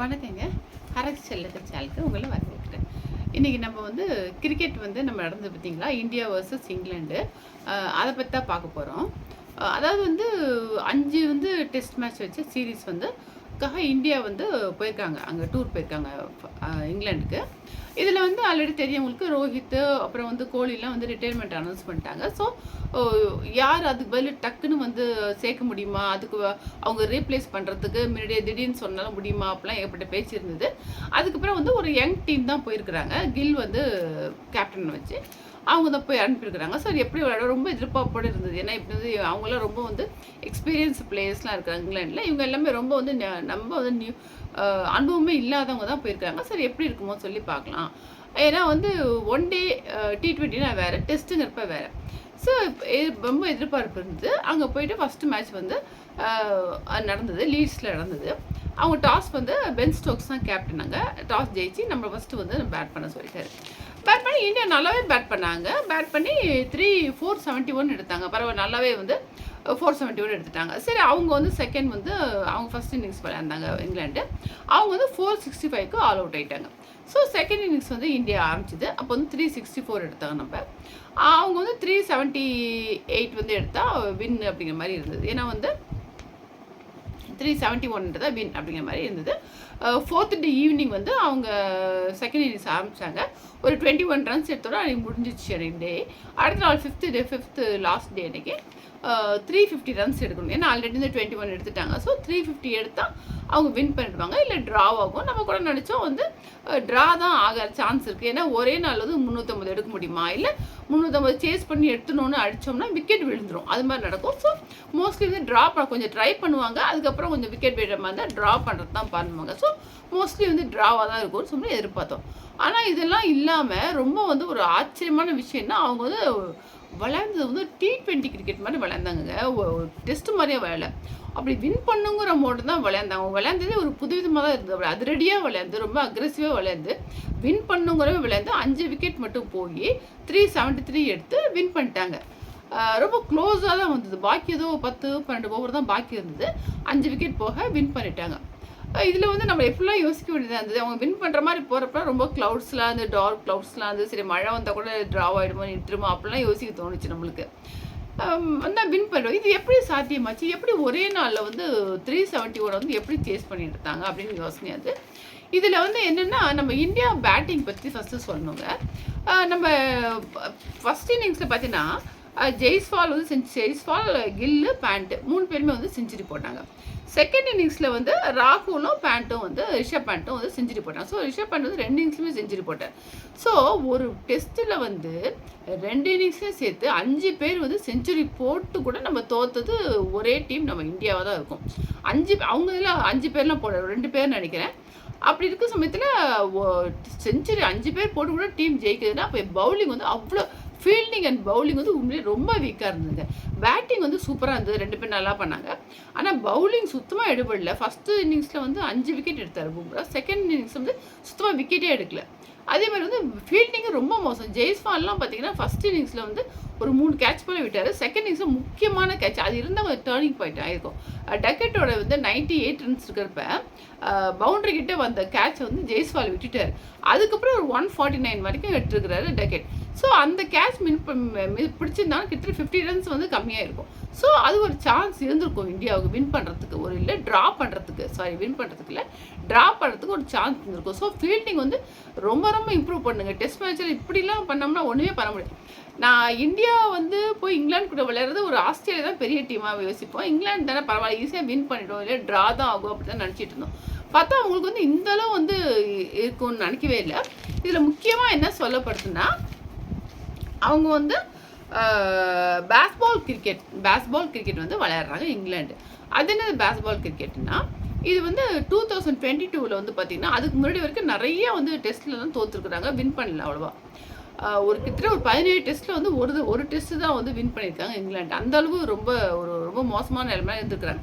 வணக்கங்க அரசு செல்லக்க சேனலுக்கு உங்களை வரவேற்கிறேன். இன்றைக்கி நம்ம வந்து கிரிக்கெட் வந்து நம்ம நடந்தது பார்த்தீங்களா? இந்தியா வர்சஸ் இங்கிலாண்டு அதை பற்றி தான் பார்க்க போகிறோம் அதாவது வந்து அஞ்சு வந்து டெஸ்ட் மேட்ச் வச்ச சீரீஸ் வந்து இந்தியா வந்து போயிருக்காங்க. அங்கே டூர் போயிருக்காங்க இங்கிலாண்டுக்கு இதில் வந்து ஆல்ரெடி தெரியவங்களுக்கு ரோஹித் அப்புறம் வந்து கோலிலாம் வந்து ரிட்டையர்மெண்ட் அனௌன்ஸ் பண்ணிட்டாங்க. ஸோ யார் அதுக்கு பதில் டக்குன்னு வந்து சேர்க்க முடியுமா? அதுக்கு வ- அவங்க ரீப்ளேஸ் பண்ணுறதுக்கு முன்னாடியே திடீர்னு சொன்னாலும் முடியுமா? அப்படிலாம் ஏற்பட்ட பேச்சு இருந்தது அதுக்கப்புறம் வந்து ஒரு யங் டீம் தான் போயிருக்கிறாங்க. கில் வந்து கேப்டன் வச்சு. அவங்க தான் போய் அனுப்பியிருக்கிறாங்க. சார் எப்படி விளையாட ரொம்ப எதிர்பார்ப்போடு இருந்தது. ஏன்னா இப்போ வந்து அவங்களாம் ரொம்ப வந்து எக்ஸ்பீரியன்ஸ் பிளேயர்ஸ்லாம் இருக்காங்க இங்கிலாண்டில் இவங்க எல்லாமே ரொம்ப வந்து நம்ம வந்து நியூ அனுபவமே இல்லாதவங்க தான் போயிருக்காங்க. சார் எப்படி இருக்குமோ சொல்லி பார்க்கலாம். ஏன்னா வந்து ஒன் டே டி ட்வெண்ட்டினா வேறு டெஸ்ட்டுங்கிறப்ப வேறு. ஸோ ரொம்ப எதிர்பார்ப்பு இருந்தது. அங்கே போயிட்டு ஃபஸ்ட்டு மேட்ச் வந்து நடந்தது. லீட்ஸில் நடந்தது. அவங்க டாஸ் வந்து பென் ஸ்டோக்ஸ் தான் கேப்டன் அங்கே. டாஸ் ஜெயிச்சு நம்ம ஃபஸ்ட்டு வந்து பேட் பண்ண சொல்லிட்டாரு. பேட் பண்ணி இந்தியா நல்லாவே பேட் பண்ணாங்க. பேட் பண்ணி த்ரீ ஃபோர் செவன்ட்டி ஒன் எடுத்தாங்க. பரவாயில்ல நல்லாவே வந்து ஃபோர் செவன்ட்டி ஒன் எடுத்துட்டாங்க. சரி அவங்க வந்து செகண்ட் வந்து அவங்க ஃபஸ்ட் இன்னிங்ஸ் விளையாண்டாங்க இங்கிலாண்டு அவங்க வந்து ஃபோர் சிக்ஸ்டி ஃபைவ்க்கு ஆல் அவுட் ஆயிட்டாங்க. ஸோ செகண்ட் இன்னிங்ஸ் வந்து இந்தியா ஆரம்பிச்சிது. அப்போ வந்து த்ரீ சிக்ஸ்டி ஃபோர் எடுத்தாங்க நம்ம. அவங்க வந்து த்ரீ செவன்ட்டி எயிட் வந்து எடுத்தால் வின் அப்படிங்கிற மாதிரி இருந்தது. ஏன்னா வந்து த்ரீ செவன்ட்டி ஒன்ன்றதை வின் அப்படிங்கிற மாதிரி இருந்தது. ஃபோர்த் டே ஈவினிங் வந்து அவங்க செகண்ட் இன்னிங்ஸ் ஆரம்பித்தாங்க ஒரு டுவெண்ட்டி ஒன் ரன்ஸ் எடுத்தோட அன்றைக்கி முடிஞ்சிச்சு அன்றைக்கி டே அடுத்த நாள் fifth day fifth last day அன்றைக்கி த்ரீ ஃபிஃப்டி ரன்ஸ் எடுக்கணும். ஏன்னா ஆல்ரெடி இந்த டுவெண்ட்டி ஒன் எடுத்துட்டாங்க. ஸோ த்ரீ ஃபிஃப்டி எடுத்தால் அவங்க வின் பண்ணிடுவாங்க. இல்லை ட்ரா ஆகும். நம்ம கூட நினச்சோம் வந்து ட்ரா தான் ஆகிற சான்ஸ் இருக்குது ஏன்னா ஒரே நாள் வந்து முந்நூற்றம்பது எடுக்க முடியுமா? இல்லை முந்நூற்றம்பது சேஸ் பண்ணி எடுத்துனோன்னு அடித்தோம்னா விக்கெட் விழுந்துடும் அது மாதிரி நடக்கும். ஸோ மோஸ்ட்லி வந்து ட்ரா பண்ண கொஞ்சம் ட்ரை பண்ணுவாங்க. அதுக்கப்புறம் கொஞ்சம் விக்கெட் விழுற மாதிரி இருந்தால் ட்ரா பண்ணுறது தான் பண்ணுவாங்க. ஸோ மோஸ்ட்லி வந்து ட்ராவாக தான் இருக்கும்னு சொல்லி எதிர்பார்த்தோம். ஆனால் இதெல்லாம் இல்லாமல் ரொம்ப வந்து ஒரு ஆச்சரியமான விஷயம்னா அவங்க வந்து விளையாண்டது வந்து டி ட்வெண்ட்டி கிரிக்கெட் மாதிரி விளையாண்டாங்க டெஸ்ட் மாதிரியே விளையாடல அப்படி வின் பண்ணுங்கிற மோடு தான் விளையாண்டாங்க அவங்க விளையாண்டதே ஒரு புதுவிதமாக தான் இருந்தது. அப்படி அதிரடியாக விளையாண்டு ரொம்ப அக்ரெசிவாக விளையாண்டு வின் பண்ணுங்கிறவங்க விளையாண்டு அஞ்சு விக்கெட் மட்டும் போய் த்ரீ செவன்ட்டி த்ரீ எடுத்து வின் பண்ணிட்டாங்க. ரொம்ப க்ளோஸாக தான் வந்தது. பாக்கி ஏதோ பத்து பன்னெண்டு ஓவர் தான் பாக்கி இருந்தது. அஞ்சு விக்கெட் போக வின் பண்ணிட்டாங்க. இதில் வந்து நம்ம எப்படிலாம் யோசிக்க வேண்டியதாக இருந்தது? அவங்க வின் பண்ணுற மாதிரி போகிறப்ப ரொம்ப க்ளவுட்ஸ்லாம் இருந்து டார்க் க்ளவுட்ஸ்லாம் இருந்து சரி மழை வந்தால் கூட ட்ராவ் ஆகிடுமோ நின்றுமோ அப்படிலாம் யோசிக்க தோணுச்சு நம்மளுக்கு. வந்து வின் பண்ணுறோம் இது எப்படி சாத்தியமாச்சு? எப்படி ஒரே நாளில் வந்து த்ரீ செவன்ட்டி ஒன் வந்து எப்படி சேஸ் பண்ணிட்டுருந்தாங்க அப்படின்னு யோசனை அது. இதில் வந்து என்னென்னா நம்ம இந்தியா பேட்டிங் பற்றி ஃபஸ்ட்டு சொல்லணுங்க. நம்ம ஃபஸ்ட் இன்னிங்ஸில் பார்த்தீங்கன்னா ஜெய்ஸ்வால் வந்து செஞ்சு ஜெய்ஸ்வால் கில்லு பேண்ட்டு மூணு பேருமே வந்து செஞ்சுரி போட்டாங்க. செகண்ட் இன்னிங்ஸில் வந்து ராகுலும் பேண்ட்டும் வந்து ரிஷப் பேண்ட்டும் வந்து செஞ்சுரி போட்டாங்க. ஸோ ரிஷப் பேண்ட் வந்து ரெண்டு இன்னிங்ஸ்லையுமே செஞ்சுரி போட்டார். ஸோ ஒரு டெஸ்ட்டில் வந்து ரெண்டு இன்னிங்ஸையும் சேர்த்து அஞ்சு பேர் வந்து செஞ்சுரி போட்டு கூட நம்ம தோத்தது ஒரே டீம் நம்ம இந்தியாவாக தான் இருக்கும். அஞ்சு அவங்க இதில் அஞ்சு பேர்லாம் போட ரெண்டு பேர் நினைக்கிறேன். அப்படி இருக்க சமயத்தில் செஞ்சுரி அஞ்சு பேர் போட்டு கூட டீம் ஜெயிக்குதுன்னா அப்போ பவுலிங் வந்து அவ்வளோ ஃபீல்டிங் அண்ட் பவுலிங் வந்து உண்மையிலே ரொம்ப வீக்காக இருந்ததுங்க பேட்டிங் வந்து சூப்பராக இருந்தது. ரெண்டு பேர் நல்லா பண்ணாங்க. ஆனால் பவுலிங் சுத்தமாக எடுபடல. ஃபஸ்ட்டு இன்னிங்ஸில் வந்து அஞ்சு விக்கெட் எடுத்தார் பும்ரா. செகண்ட் இன்னிங்ஸ் வந்து சுத்தமாக விக்கெட்டே எடுக்கல. அதே மாதிரி வந்து ஃபீல்டிங்கு ரொம்ப மோசம். ஜெய்ஸ்வான்லாம் பார்த்தீங்கன்னா ஃபஸ்ட் இன்னிங்ஸில் வந்து ஒரு மூணு கேட்ச் பண்ணி விட்டார். செகண்ட் இன்னிங்ஸில் முக்கியமான கேட்ச் அது இருந்தால் ஒரு டேர்னிங் பாயிண்ட் ஆயிருக்கும். டக்கெட்டோட வந்து நைன்டி எயிட் ரன்ஸ் இருக்கிறப்ப பவுண்டரி கிட்டே வந்த கேட்சை வந்து ஜெய்ஸ்வால் விட்டுட்டார். அதுக்கப்புறம் ஒரு ஒன் ஃபார்ட்டி நைன் வரைக்கும் எடுத்துருக்கிறாரு டக்கெட் ஸோ அந்த கேட்ச் மின் பிடிச்சிருந்தாலும் கிட்டத்தட்ட ஃபிஃப்டி ரன்ஸ் வந்து கம்மியாக இருக்கும். ஸோ அது ஒரு சான்ஸ் இருந்திருக்கும் இந்தியாவுக்கு வின் பண்ணுறதுக்கு ஒரு இல்லை ட்ரா பண்ணுறதுக்கு சாரி வின் பண்ணுறதுக்கு இல்லை ட்ரா பண்ணுறதுக்கு ஒரு சான்ஸ் இருந்திருக்கும். ஸோ ஃபீல்டிங் வந்து ரொம்ப ரொம்ப இம்ப்ரூவ் பண்ணுங்க. டெஸ்ட் மேட்ச்சில் இப்படிலாம் பண்ணோம்னா ஒன்றுமே பண்ண முடியாது. நான் இந்தியா வந்து போய் இங்கிலாந்து கூட விளையாடுறது ஒரு ஆஸ்திரேலியா தான் பெரிய டீமாக யோசிப்போம். இங்கிலாந்து தானே பரவாயில்ல ஈஸியாக வின் பண்ணிடும் இல்லை ட்ரா தான் ஆகும் அப்படி தான் நினச்சிட்டு இருந்தோம். பார்த்தா அவங்களுக்கு வந்து இந்த அளவு வந்து இருக்கும்னு நினைக்கவே இல்லை. இதில் முக்கியமாக என்ன சொல்லப்படுதுன்னா அவங்க வந்து பேஸ்பால் கிரிக்கெட் பேஸ்பால் கிரிக்கெட் வந்து விளையாடுறாங்க இங்கிலாந்து. அது என்னது பேஸ்பால் கிரிக்கெட்னா இது வந்து டூ தௌசண்ட் டுவெண்ட்டி டூவில் வந்து பார்த்திங்கன்னா அதுக்கு முன்னாடி வரைக்கும் நிறைய வந்து டெஸ்ட்லலாம் தோற்றுருக்குறாங்க வின் பண்ணல அவ்வளோவா. ஒரு கிட்டத்தட்ட ஒரு பதினேழு டெஸ்ட்டில் வந்து ஒரு ஒரு டெஸ்ட்டு தான் வந்து வின் பண்ணியிருக்காங்க இங்கிலாந்து. அந்த அளவு ரொம்ப ஒரு ரொம்ப மோசமான நிலைமையில இருந்திருக்கிறாங்க.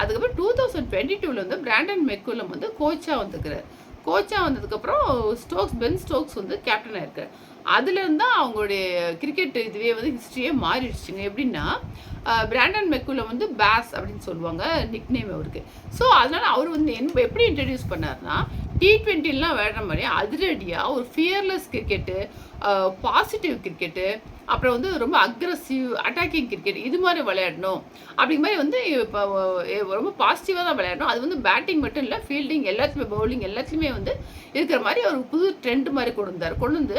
அதுக்கப்புறம் டூ தௌசண்ட் டுவெண்ட்டி டூவில் வந்து பிராண்டன் மெக்குலம் வந்து கோச்சாக வந்துருக்கிறார் கோச்சாக வந்ததுக்கப்புறம் ஸ்டோக்ஸ் பென் ஸ்டோக்ஸ் வந்து கேப்டனாக இருக்கார் அதுலேருந்து தான் அவங்களுடைய கிரிக்கெட் இதுவே வந்து ஹிஸ்ட்ரியே மாறிடுச்சுங்க. எப்படின்னா பிராண்டன் மெக்குல வந்து பேஸ் அப்படின்னு சொல்லுவாங்க நிக் நேம் அவருக்கு. ஸோ அதனால் அவர் வந்து என் எப்படி இன்ட்ரடியூஸ் பண்ணார்னா டி ட்வெண்ட்டிலாம் விளையாடுற மாதிரி அதிரடியாக ஒரு ஃபியர்லெஸ் கிரிக்கெட்டு பாசிட்டிவ் கிரிக்கெட்டு அப்புறம் வந்து ரொம்ப அக்ரஸிவ் அட்டாக்கிங் கிரிக்கெட் இது மாதிரி விளையாடணும். அப்படிங்க மாதிரி வந்து இப்போ ரொம்ப பாசிட்டிவாக தான் விளையாடணும். அது வந்து பேட்டிங் மட்டும் இல்லை ஃபீல்டிங் எல்லாத்துலேயுமே பவுலிங் எல்லாத்துலேயுமே வந்து இருக்கிற மாதிரி ஒரு புது ட்ரெண்ட் மாதிரி கொண்டு வந்தார். கொண்டு வந்து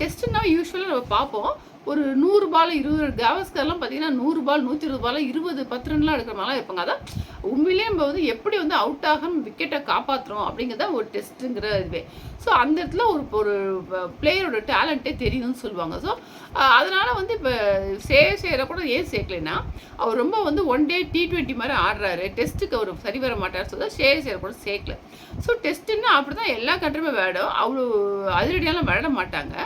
டெஸ்ட்டுன்னா யூஸ்வலாக நம்ம பார்ப்போம். ஒரு நூறு பால் இருபது கவஸ்கர்லாம் பார்த்தீங்கன்னா நூறு பால் நூற்றி இருபது பால் இருபது பத்து ரன்லாம் எடுக்கிற மாதிரிலாம் இருப்பாங்க அதான் உண்மையிலேயே நம்ம வந்து எப்படி வந்து அவுட் ஆகாம விக்கெட்டை காப்பாற்றுறோம் அப்படிங்கிறத ஒரு டெஸ்ட்டுங்கிற இதுவே. ஸோ அந்த இடத்துல ஒரு ஒரு பிளேயரோட டேலண்ட்டே தெரியுதுன்னு சொல்லுவாங்க. ஸோ அதனால் வந்து இப்போ சே செய்கிற கூட ஏன் சேர்க்கலைன்னா அவர் ரொம்ப வந்து ஒன் டே டி ட்வெண்ட்டி மாதிரி ஆடுறாரு. டெஸ்ட்டுக்கு அவர் சரி வர மாட்டார். சொல்ல ஷே செய்கிற கூட சேர்க்கல. ஸோ டெஸ்ட்டுன்னா அப்படி தான் எல்லா கண்ட்ரியுமே விளையாடும். அவ்வளோ அதிரடியாலாம் விளையாட மாட்டாங்க.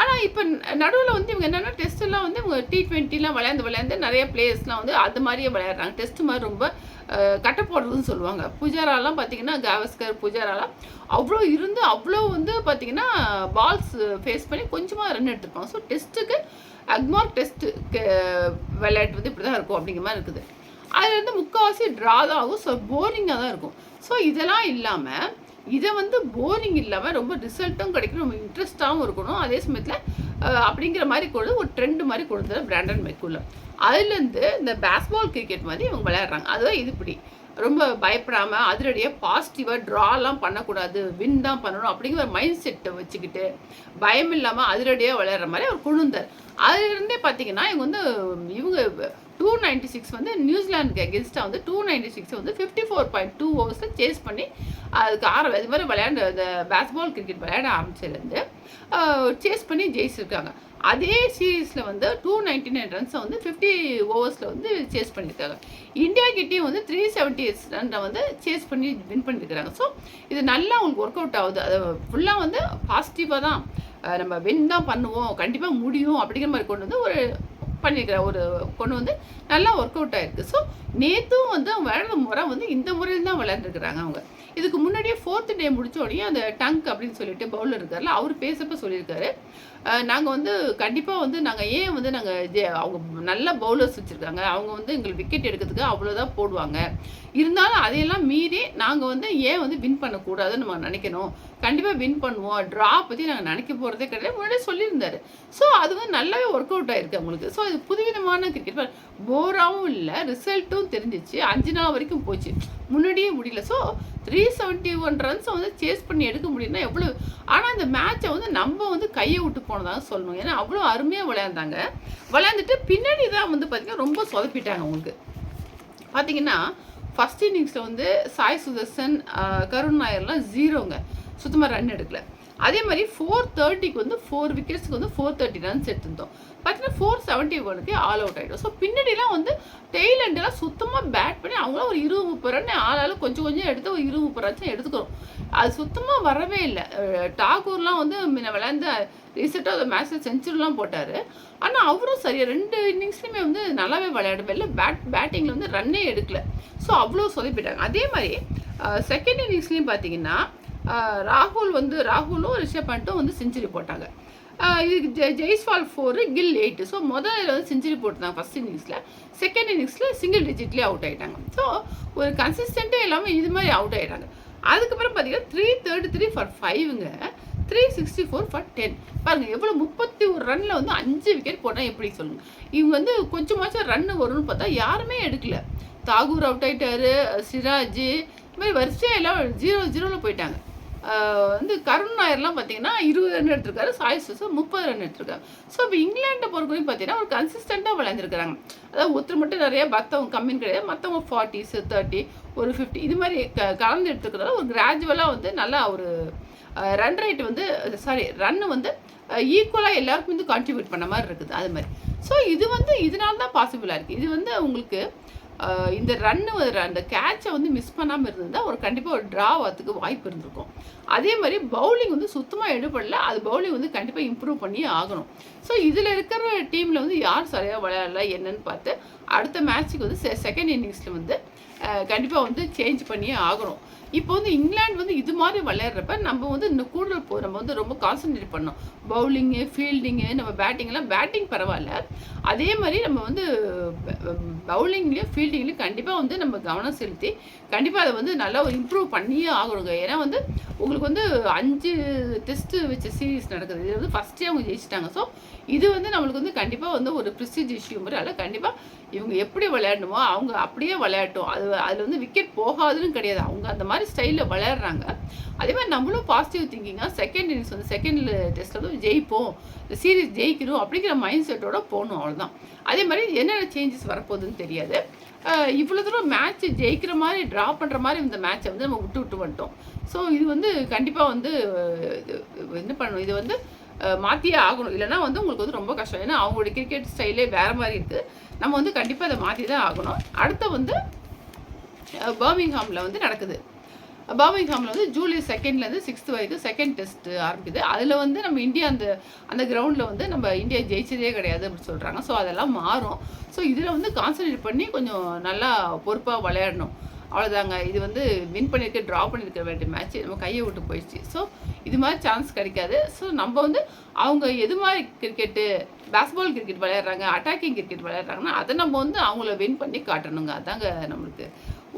ஆனால் இப்போ நடுவில் வந்து இவங்க என்னென்னா டெஸ்ட்டெல்லாம் வந்து இவங்க டி ட்வெண்ட்டிலாம் விளையாண்டு விளையாண்டு நிறைய பிளேயர்ஸ்லாம் வந்து அது மாதிரியே விளையாடுறாங்க. டெஸ்ட் மாதிரி ரொம்ப கட்ட போடுறதுன்னு சொல்லுவாங்க. புஜாராலாம் பார்த்தீங்கன்னா காவஸ்கர் புஜாராலாம் அவ்வளோ இருந்து அவ்வளோ வந்து பார்த்தீங்கன்னா பால்ஸ் ஃபேஸ் பண்ணி கொஞ்சமாக ரன் எடுத்துருப்பாங்க. ஸோ டெஸ்ட்டுக்கு அக்மார்க் டெஸ்ட்டு விளையாட்டு வந்து இப்படி தான் இருக்கும் அப்படிங்கிற மாதிரி இருக்குது. அதில் வந்து முக்கால்வாசி ட்ரா தான் ஆகும். ஸோ போரிங்காக தான் இருக்கும். ஸோ இதெல்லாம் இல்லாமல் இதை வந்து போரிங் இல்லாமல் ரொம்ப ரிசல்ட்டும் கிடைக்கணும் ரொம்ப இன்ட்ரெஸ்ட்டாகவும் இருக்கணும். அதே சமயத்தில் அப்படிங்கிற மாதிரி கொண்டு ஒரு ட்ரெண்ட் மாதிரி கொடுத்துரு பிராண்டன் மெக்குள்ள அதுலேருந்து இந்த பேஸ்பால் கிரிக்கெட் மாதிரி இவங்க விளையாடுறாங்க. அதுதான் இது இப்படி. ரொம்ப பயப்படாமல் அதிரடியாக பாசிட்டிவாக ட்ராலாம் பண்ணக்கூடாது வின் தான் பண்ணணும் அப்படிங்கிற ஒரு மைண்ட் செட்டை வச்சுக்கிட்டு பயம் இல்லாமல் அதிரடியாக விளையாடுற மாதிரி அவர் கொண்டு வந்தார். அதுலேருந்தே பார்த்தீங்கன்னா இவங்க வந்து இவங்க டூ நைன்டி சிக்ஸ் வந்து நியூசிலாந்துக்கு அகேன்ஸ்டாக வந்து டூ நைன்டி சிக்ஸ் வந்து ஃபிஃப்டி ஃபோர் பாயிண்ட் டூ ஓவர்ஸில் சேஸ் பண்ணி அதுக்கு ஆற இது மாதிரி விளையாண்டு அந்த பேஸ்பால் கிரிக்கெட் விளையாட ஆரம்பிச்சிலேருந்து சேஸ் பண்ணி ஜெயிச்சிருக்காங்க. அதே சீரீஸில் வந்து டூ நைன்டி நைன் ரன்ஸை வந்து ஃபிஃப்டி ஓவர்ஸில் வந்து சேஸ் பண்ணியிருக்காங்க இந்தியா கிட்டேயும் வந்து த்ரீ செவன்ட்டி ரன்னை வந்து சேஸ் பண்ணி வின் பண்ணியிருக்கிறாங்க ஸோ இது நல்லா உங்களுக்கு ஒர்க் அவுட் ஆகுது. அது ஃபுல்லாக வந்து பாசிட்டிவாக தான். நம்ம வின் தான் பண்ணுவோம். கண்டிப்பாக முடியும் அப்படிங்கிற மாதிரி கொண்டு வந்து ஒரு பண்ணியிருக்கிற ஒரு பொண்ணு வந்து நல்லா ஒர்க் அவுட் ஆயிருக்கு. ஸோ நேற்றும் வந்து அவங்க விளையாடுற முறை வந்து இந்த முறையில் தான் விளையாண்டுருக்குறாங்க அவங்க. இதுக்கு முன்னாடியே ஃபோர்த்து டே முடிச்ச உடனே அந்த டங்க் அப்படின்னு சொல்லிட்டு பவுலர் இருக்கார்ல அவர் பேசப்ப சொல்லியிருக்காரு. நாங்கள் வந்து கண்டிப்பாக வந்து நாங்கள் ஏன் வந்து நாங்கள் அவங்க நல்ல பவுலர்ஸ் வச்சுருக்காங்க. அவங்க வந்து எங்களுக்கு விக்கெட் எடுக்கிறதுக்கு அவ்வளோதான் போடுவாங்க. இருந்தாலும் அதையெல்லாம் மீறி நாங்கள் வந்து ஏன் வந்து வின் பண்ணக்கூடாதுன்னு நம்ம நினைக்கணும். கண்டிப்பாக வின் பண்ணுவோம். ட்ரா பற்றி நாங்கள் நினைக்க போகிறதே கிடையாது. முன்னாடியே சொல்லியிருந்தார். ஸோ அது வந்து நல்லாவே ஒர்க் அவுட் ஆயிருக்கு அவங்களுக்கு. ஸோ இது புதுவிதமான கிரிக்கெட் போராகவும் இல்லை ரிசல்ட்டும் தெரிஞ்சிச்சு. அஞ்சு நாள் வரைக்கும் போச்சு. முன்னாடியே முடியல. ஸோ த்ரீ செவன்ட்டி ஒன் ரன்ஸை வந்து சேஸ் பண்ணி எடுக்க முடியும்னா எவ்வளோ ஆனால் இந்த மேட்சை வந்து நம்ம வந்து கையை விட்டு போனதாக சொல்லணும். ஏன்னா அவ்வளோ அருமையாக விளையாண்டாங்க. விளையாண்டுட்டு பின்னாடி தான் வந்து பார்த்திங்கன்னா ரொம்ப சொதப்பிட்டாங்க அவங்களுக்கு. பார்த்தீங்கன்னா ஃபஸ்ட் இன்னிங்ஸில் வந்து சாய் சுதர்சன் கருண் நாயர்லாம் ஜீரோங்க சுத்தமாக ரன் எடுக்கல. அதே மாதிரி ஃபோர் தேர்ட்டிக்கு வந்து ஃபோர் விக்கெட்ஸ்க்கு வந்து ஃபோர் தேர்ட்டி ரன்ஸ் எடுத்திருந்தோம். பார்த்தீங்கன்னா ஃபோர் செவன்ட்டி ஒனுக்கு ஆல் அவுட் ஆகிடும் ஸோ பின்னாடிலாம் வந்து டெய்ல் எண்டெல்லாம் சுத்தமாக பேட் பண்ணி அவங்களாம் ஒரு இருபது முப்பது ரன் ஆளாலும் கொஞ்சம் கொஞ்சம் எடுத்து ஒரு இருபது முப்பது ரன்ஸ் எடுத்துக்கிறோம். அது சுத்தமாக வரவே இல்லை. டாகூர்லாம் வந்து முன்ன விளையாண்டு ரீசெண்டாக அந்த மேட்ச்சில் செஞ்சுரிலாம் போட்டார். ஆனால் அவரும் சரியாக ரெண்டு இன்னிங்ஸ்லையுமே வந்து நல்லாவே விளையாடவே இல்லை. பேட் பேட்டிங்கில் வந்து ரன்னே எடுக்கல. ஸோ அவ்வளோ சொதப்பிட்டாங்க. அதே மாதிரி செகண்ட் இன்னிங்ஸ்லேயும் பார்த்தீங்கன்னா ராகுல் வந்து ராகுலும் ரிஷப் பண்ட்டும் வந்து செஞ்சுரி போட்டாங்க. இது Jaiswal four Gill eight so முதல்ல வந்து செஞ்சுரி போட்டுருந்தாங்க ஃபஸ்ட் இன்னிங்ஸில் செகண்ட் இன்னிங்ஸில் சிங்கிள் டிஜிட்லேயே அவுட் ஆகிட்டாங்க ஸோ ஒரு கன்சிஸ்டண்ட்டே இல்லாமல் இது மாதிரி அவுட் ஆகிட்டாங்க அதுக்கப்புறம் பார்த்தீங்கன்னா three thirty three four ஃபைவ்ங்க three sixty four four ten பாருங்கள் எவ்வளோ முப்பத்தி ஒரு ரனில் வந்து அஞ்சு விக்கெட் போட்டால் எப்படி சொல்லுங்கள் இவங்க வந்து கொஞ்சமாச்சும் ரன்னு வரும்னு பார்த்தா யாருமே எடுக்கல. தாகூர் அவுட் ஆகிட்டாரு சிராஜ் இது மாதிரி வரிசையாக எல்லாம் ஜீரோ ஜீரோவில் போயிட்டாங்க. வந்து கருண் நாயர்லாம் பார்த்தீங்கன்னா இருபது ரன் எடுத்திருக்காரு சாய் சுசம் முப்பது ரன் எடுத்திருக்காரு. ஸோ இப்போ இங்கிலாண்டை பொறுத்தவரைக்கும் பார்த்தீங்கன்னா ஒரு கன்சிஸ்டண்ட்டாக விளையாண்டுருக்காங்க அதாவது ஒருத்தர் மட்டும் நிறைய மற்றவங்க கம்மின்னு கிடையாது. மற்றவங்க ஃபார்ட்டிஸ் தேர்ட்டி ஒரு ஃபிஃப்டி இது மாதிரி க கலந்து எடுத்துக்கிறதால ஒரு கிராஜுவலாக வந்து நல்லா ஒரு ரன் ரேட் வந்து சாரி ரன்னு வந்து ஈக்குவலாக எல்லாருக்கும் வந்து கான்ட்ரிபியூட் பண்ண மாதிரி இருக்குது. அது மாதிரி. ஸோ இது வந்து இதனால தான் பாசிபிளாக இருக்குது இது வந்து உங்களுக்கு இந்த ரன்னு அந்த கேட்சை வந்து மிஸ் பண்ணாமல் இருந்திருந்தால் ஒரு கண்டிப்பாக ஒரு ட்ரா வரத்துக்கு வாய்ப்பு இருந்திருக்கும். அதே மாதிரி பவுலிங் வந்து சுத்தமாக எடுபடல. அது பவுலிங் வந்து கண்டிப்பாக இம்ப்ரூவ் பண்ணி ஆகணும். ஸோ இதில் இருக்கிற டீமில் வந்து யார் சரியாக விளையாடல என்னன்னு பார்த்து அடுத்த மேட்ச்சுக்கு வந்து செகண்ட் இன்னிங்ஸில் வந்து கண்டிப்பாக வந்து சேஞ்ச் பண்ணியே ஆகணும். இப்போ வந்து இங்கிலாந்து வந்து இது மாதிரி விளையாடுறப்ப நம்ம வந்து இந்த கூடுதல் போ நம்ம வந்து ரொம்ப கான்சன்ட்ரேட் பண்ணோம் பவுலிங்கு ஃபீல்டிங்கு நம்ம பேட்டிங்லாம் பேட்டிங் பரவாயில்ல. அதே மாதிரி நம்ம வந்து பவுலிங்லேயும் ஃபீல்டிங்லேயும் கண்டிப்பாக வந்து நம்ம கவனம் செலுத்தி கண்டிப்பாக அதை வந்து நல்லா ஒரு இம்ப்ரூவ் பண்ணியே ஆகணுங்க. ஏன்னா வந்து உங்களுக்கு வந்து அஞ்சு டெஸ்ட்டு வச்ச சீரீஸ் நடக்குது. இது வந்து ஃபஸ்ட்டே அவங்க ஜெயிச்சிட்டாங்க. ஸோ இது வந்து நம்மளுக்கு வந்து கண்டிப்பாக வந்து ஒரு ப்ரிஸ்டீஜ் இஷ்யூ மாதிரி அதில் கண்டிப்பாக இவங்க எப்படி விளையாடணுமோ அவங்க அப்படியே விளையாட்டும். அது அதில் வந்து விக்கெட் போகாதுன்னு கிடையாது. அவங்க அந்த மாதிரி ஸ்டைலில் விளையாடுறாங்க அதே மாதிரி நம்மளும் பாசிட்டிவ் திங்கிங்காக செகண்ட் இன்னிங்ஸ் வந்து செகண்ட் டெஸ்ட்டில் வந்து ஜெயிப்போம். இந்த சீரீஸ் ஜெயிக்கணும் அப்படிங்கிற மைண்ட் செட்டோட போகணும் அவ்வளோதான் அதே மாதிரி என்னென்ன சேஞ்சஸ் வரப்போகுதுன்னு தெரியாது. இவ்வளோ தூரம் மேட்ச் ஜெயிக்கிற மாதிரி ட்ரா பண்ணுற மாதிரி இந்த மேட்ச்சை வந்து நம்ம விட்டு விட்டு வந்துட்டோம். ஸோ இது வந்து கண்டிப்பாக வந்து என்ன பண்ணணும்? இது வந்து மாற்றியே ஆகணும். இல்லைனா வந்து உங்களுக்கு வந்து ரொம்ப கஷ்டம். ஏன்னா அவங்களுடைய கிரிக்கெட் ஸ்டைலே வேறு மாதிரி இருக்குது நம்ம வந்து கண்டிப்பாக அதை மாற்றி தான் ஆகணும். அடுத்த வந்து பர்மிங்ஹாமில் வந்து நடக்குது. பர்மிங்ஹாமில் வந்து ஜூலை செகண்ட்லேருந்து சிக்ஸ்த் வரைக்கும் செகண்ட் டெஸ்ட் ஆரம்பிக்குது. அதில் வந்து நம்ம இந்தியா அந்த அந்த கிரவுண்டில் வந்து நம்ம இந்தியா ஜெயிச்சதே கிடையாது அப்படின்னு சொல்கிறாங்க ஸோ அதெல்லாம் மாறும். ஸோ இதில் வந்து கான்சன்ட்ரேட் பண்ணி கொஞ்சம் நல்லா பொறுப்பாக விளையாடணும். அவ்வளோதாங்க இது வந்து வின் பண்ணியிருக்க ட்ரா பண்ணியிருக்க வேண்டிய மேட்ச் நம்ம கையை விட்டு போயிடுச்சு. ஸோ இது மாதிரி சான்ஸ் கிடைக்காது. ஸோ நம்ம வந்து அவங்க எது மாதிரி கிரிக்கெட்டு பேஸ்பால் கிரிக்கெட் விளையாடுறாங்க அட்டாக்கிங் கிரிக்கெட் விளையாடுறாங்கன்னா அதை நம்ம வந்து அவங்கள வின் பண்ணி காட்டணுங்க. அதாங்க நம்மளுக்கு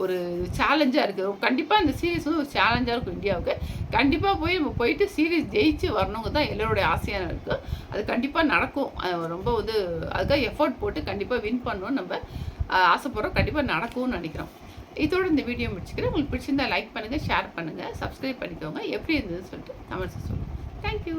ஒரு சேலஞ்சாக இருக்குது கண்டிப்பாக இந்த சீரீஸ் வந்து ஒரு சேலஞ்சாக இருக்கும் இந்தியாவுக்கு. கண்டிப்பாக போய் நம்ம போயிட்டு சீரீஸ் ஜெயிச்சு வரணுங்க தான் எல்லோருடைய ஆசையாக இருக்குது அது கண்டிப்பாக நடக்கும். ரொம்ப வந்து அதுக்காக எஃபர்ட் போட்டு கண்டிப்பாக வின் பண்ணணும்னு நம்ம ஆசைப்படுறோம். கண்டிப்பாக நடக்கும்னு நினைக்கிறோம். இதோட இந்த வீடியோ முடிச்சுக்கிறேன். உங்களுக்கு பிடிச்சிருந்தா லைக் பண்ணுங்கள் ஷேர் பண்ணுங்கள் சப்ஸ்கிரைப் பண்ணிக்கோங்க. எப்படி இருந்ததுன்னு சொல்லிட்டு கமெண்ட்ஸ் சொல்லுங்கள் தேங்க்யூ